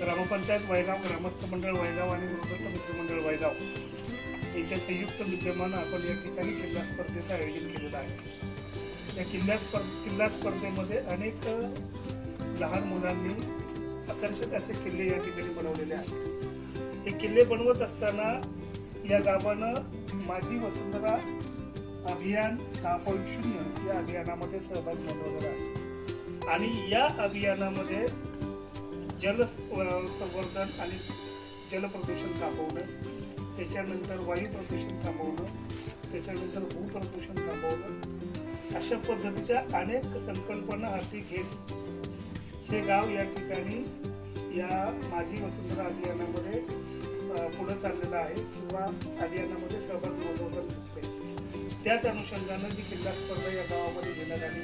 ग्रामपंचायत वयगाव ग्रामस्थ मंडळ वयगाव आणि वृद्धत्व मित्रमंडळ वयगाव याच्या संयुक्त विद्यमानं आपण या ठिकाणी किल्ला स्पर्धेचं आयोजन केलेलं आहे. या किल्ल्या स्पर् किल्ला स्पर्धेमध्ये अनेक लहान मुलांनी आकर्षक असे किल्ले या ठिकाणी बनवलेले आहेत. हे किल्ले बनवत असताना या गावानं माझी वसुंधरा अभियान सहा पॉईंट शून्य या अभियानामध्ये सहभाग नोंदवलेला आहे. आणि या अभियानामध्ये जल संवर्धन आणि जलप्रदूषण थांबवणं त्याच्यानंतर वायू प्रदूषण थांबवणं त्याच्यानंतर भूप्रदूषण थांबवणं अशा पद्धतीच्या अनेक संकल्पना हाती घेत हे गाव या ठिकाणी या माझी वसुंधरा अभियानामध्ये पुढं चाललेलं आहे. किंवा अभियानामध्ये सहभाग नोंदवताना दिसते त्याच अनुषंगानं जी किल्ला स्पर्धा या गावामध्ये घेण्यात आली.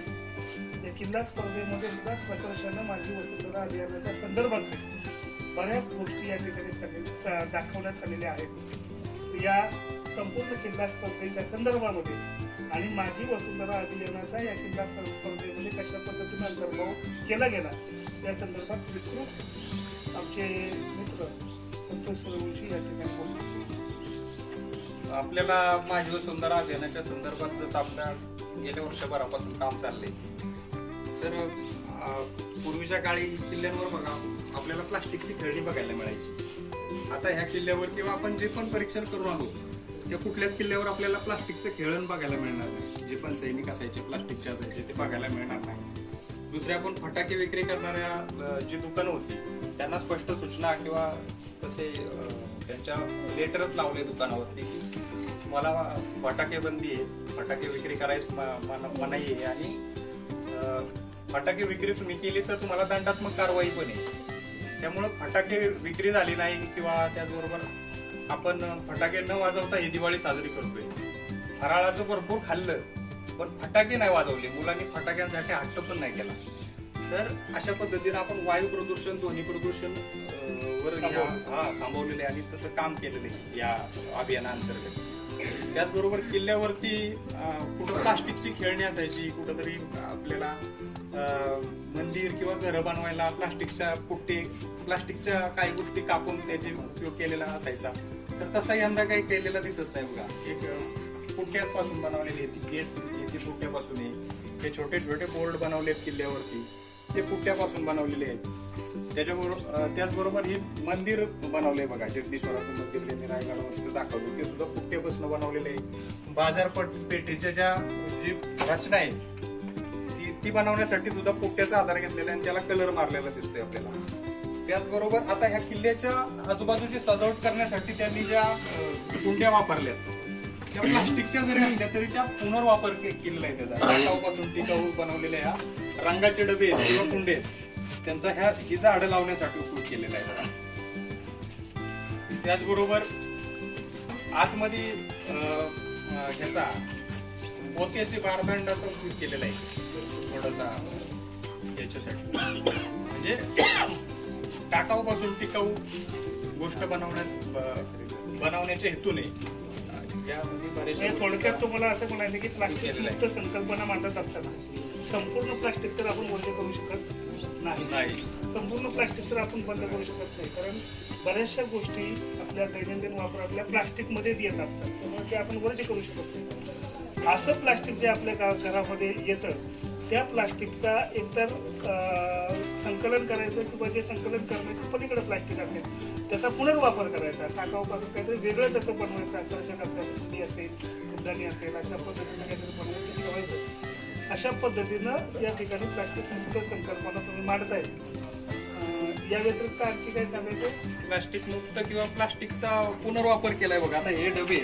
किल्ला स्पर्धेमध्ये सुद्धा प्रकर्षानं माझी वसुंधरा अभियानाच्या संदर्भात बऱ्याच गोष्टी या ठिकाणी दाखवण्यात आलेल्या आहेत. या संपूर्ण किल्ला स्पर्धेच्या संदर्भामध्ये. आणि माझी वसुंधरा अभियानाचा या किल्ला स्पर्धेमध्ये कशा पद्धतीने अंतर्भाव केला गेला या संदर्भात विस्तृत आमचे मित्र संतोष सूर्यवंशी या ठिकाणी बोलले. आपल्याला माझी वसुंधरा अभियानाच्या संदर्भात जसं आपल्या गेल्या वर्षभरापासून काम चालले तर पूर्वीच्या काळी किल्ल्यांवर बघा आपल्याला प्लास्टिकची खेळणी बघायला मिळायची. आता ह्या किल्ल्यावर किंवा आपण जे पण परीक्षण करून आलो त्या कुठल्याच किल्ल्यावर आपल्याला प्लास्टिकचं खेळण बघायला मिळणार नाही. जे पण सैनिक असायचे प्लास्टिकचे असायचे ते बघायला मिळणार नाही. दुसऱ्या आपण फटाके विक्री करणाऱ्या जी दुकानं होती त्यांना स्पष्ट सूचना किंवा तसे त्यांच्या लेटरच लावले दुकानावरती की मला फटाके बंदी आहे फटाके विक्री करायच मना- मनाई आहे आणि फटाके विक्री तुम्ही केली तर तुम्हाला दंडात्मक कारवाई पण आहे त्यामुळं फटाके विक्री झाली नाही किंवा त्याचबरोबर आपण फटाके न वाजवता ही दिवाळी साजरी करतोय. फराळाचं भरपूर खाल्लं पण फटाके नाही वाजवले. मुलांनी फटाक्यांसाठी हट्ट पण नाही केला. तर अशा पद्धतीने आपण वायू प्रदूषण ध्वनी प्रदूषण वर हा थांबवलेले आणि तसं काम केलेलं या अभियानाअंतर्गत त्याचबरोबर किल्ल्यावरती कुठं प्लास्टिकची खेळणी असायची कुठंतरी आपल्याला मंदिर किंवा घरं बनवायला प्लास्टिकच्या पुट्टे प्लास्टिकच्या काही गोष्टी कापून त्याचे उपयोग केलेला असायचा. तर तसा यंदा काही केलेला दिसत नाही बघा. एक पुट्ट्यापासून बनवलेली आहे ती गेट दिसली ती पुट्ट्यापासून आहे. छोटे छोटे बोर्ड बनवले आहेत किल्ल्यावरती. ते पुट्ट्यापासून बनवलेले आहेत. त्याच्याबरोबर त्याचबरोबर हे मंदिर बनवलंय बघा जगदीश्वराचं मंदिर त्यांनी रायगडावरती दाखवलं ते सुद्धा पुट्ट्यापासून बनवलेले आहे. बाजारपट पेठेच्या ज्या जी रचना आहे ती ती बनवण्यासाठी सुद्धा पुट्ट्याचा आधार घेतलेला आहे आणि त्याला कलर मारलेला दिसतोय आपल्याला. त्याचबरोबर आता ह्या किल्ल्याच्या आजूबाजूची सजावट करण्यासाठी त्यांनी ज्या कुंड्या वापरल्या त्या प्लास्टिकच्या जरी असल्या तरी त्या पुनर्वापर केलेला आहे त्याचा. टिकाऊ बनवलेल्या ह्या. रंगाचे डबे किंवा कुंडे. त्यांचा ह्या ही झाडं लावण्यासाठी उपयोग केलेला आहे. त्याचबरोबर आतमध्ये ह्याचा मोत्याचे बारदांडाचा उपयोग केलेला आहे. थोडासा याच्यासाठी. म्हणजे टाकाऊपासून टिकाऊ गोष्ट बनवण्यास बनवण्याच्या हेतूने म्हणजे थोडक्यात तुम्हाला असं म्हणायचं की प्लास्टिक संकल्पना मांडत असताना संपूर्ण प्लास्टिक तर आपण बंद करू शकत नाही. नाही. संपूर्ण प्लास्टिक तर आपण बंद करू शकत नाही. कारण बऱ्याचशा गोष्टी आपल्या दैनंदिन वापरातल्या प्लास्टिकमध्येच येत असतात. त्यामुळे ते आपण वर्ज करू शकत नाही. असं प्लास्टिक जे आपल्या गाव घरामध्ये येतं त्या प्लास्टिकचा एकतर संकलन करायचं किंवा जे संकलन करण्याचं पलीकडे प्लास्टिक असेल त्याचा पुनर्वापर करायचा. टाकाऊपासून काहीतरी वेगळं त्याचं बनवायचं आकर्षक असेल असेल असेल अशा पद्धतीनं काहीतरी बनवायचं. ठेवायचं अशा पद्धतीनं या ठिकाणी प्लास्टिक मुक्त संकल्पना तुम्ही मांडताय. या व्यतिरिक्त आणखी काय सांगायचं प्लास्टिक मुक्त किंवा प्लास्टिकचा पुनर्वापर केलाय बघा. आता हे डबे.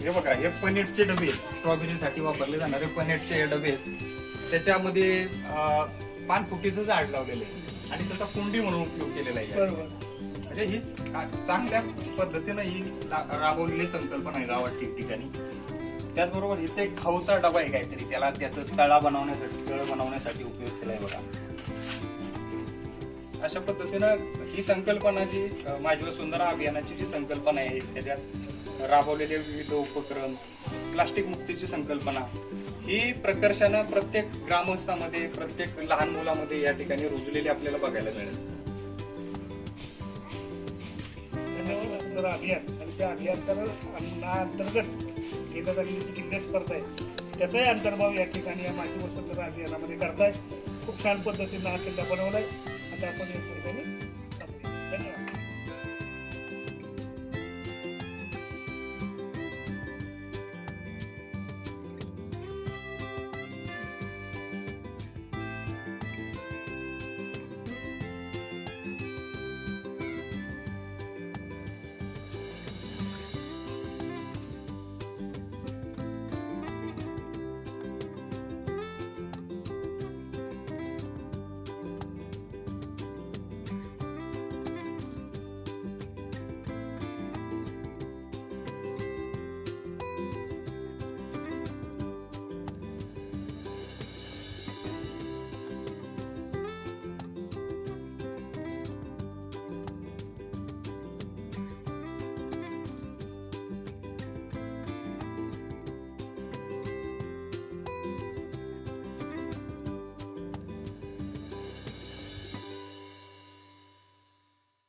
हे बघा हे पनीरचे डबे स्ट्रॉबेरीसाठी वापरले जाणारे पनीरचे हे डबे आहेत. त्याच्यामध्ये पानफुटीचं झाड लावलेलं आहे. आणि त्याचा कुंडी म्हणून उपयोग केलेला आहे. बरोबर. म्हणजे हीच चांगल्या पद्धतीनं ही राबवलेली संकल्पना आहे गावात ठिकठिकाणी. त्याचबरोबर इथे एक खाऊचा डबा आहे काहीतरी. त्याला त्याचं तळा बनवण्यासाठी तळ बनवण्यासाठी उपयोग केलाय बघा. अशा पद्धतीनं ही संकल्पना जी अं, माझी सुंदरा अभियानाची जी संकल्पना आहे त्याच्यात राबवलेले विविध उपक्रम प्लास्टिक मुक्तीची संकल्पना ही प्रकर्षानं प्रत्येक ग्रामस्थामध्ये प्रत्येक लहान मुलामध्ये या ठिकाणी रुजलेली आपल्याला बघायला मिळेल. अभियान आणि त्या अभियान अंतर्गत घेण्यात आलेली जी किल्ले स्पर्धा आहे त्याचाही अंतर्भाव या ठिकाणी या माझी वसुंधरा अभियानामध्ये करताय. खूप छान पद्धतीनं हा किल्ला बनवलाय. आता आपण या ठिकाणी धन्यवाद.